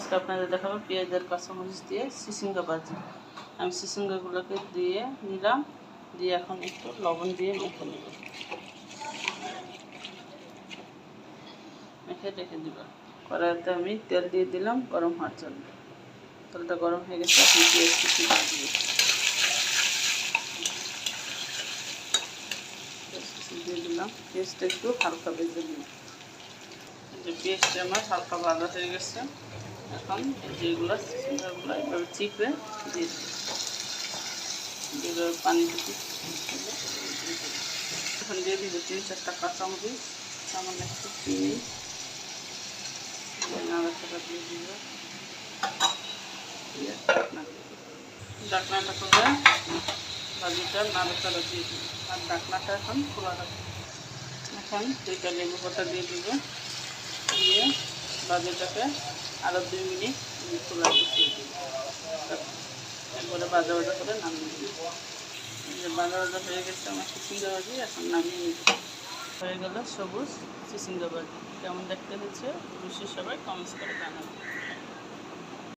আজকে আপনাদের দেখাবো পেঁয়াজের কাঁচামরিচ দিয়ে সিসিঙ্গা ভাজি। আমি সিসিঙ্গাগুলোকে দিয়ে নিলাম, দিয়ে এখন একটু লবণ দিয়ে মেখে নেব। মেখে রেখে দিব। কড়াইতে আমি তেল দিয়ে দিলাম গরম হওয়ার জন্য। তেলটা গরম হয়ে গেছে আপনি পেঁয়াজ কিছু দিয়ে দিয়ে দিলাম। পেঁয়াজটা একটু হালকা ভেজে দিলাম যে পেঁয়াজটা আমার হালকা ভাজা হয়ে গেছে। এখন যেগুলো সিঙ্গারগুলো এভাবে চিপে দিয়ে পানি দিতে এখন দিয়ে দিব তিন চারটা কাঁচামরিচ, সামান্য একটু চিনি নাড়াচাড়া দিয়ে দিব। ঢাকনাটা করে ভাজিটা নাড়াচাড়া দিয়ে দিব। আর ঢাকনাটা এখন খোলা রাখব। এখন দুইটা লেবু পাতা দিয়ে দিব। দিয়ে ভাজিটাকে আরও দুই মিনিট খোলা একবারে ভাজা ভাজা করে নামিয়ে দিব বাজা ভাজা হয়ে গেছে, আমার চিচিঙ্গা এখন নামিয়ে নিব হয়ে গেল সবুজ চিচিঙ্গা কেমন দেখতে হচ্ছে অবশ্যই সবাই কমেন্টস করে জানাবেন।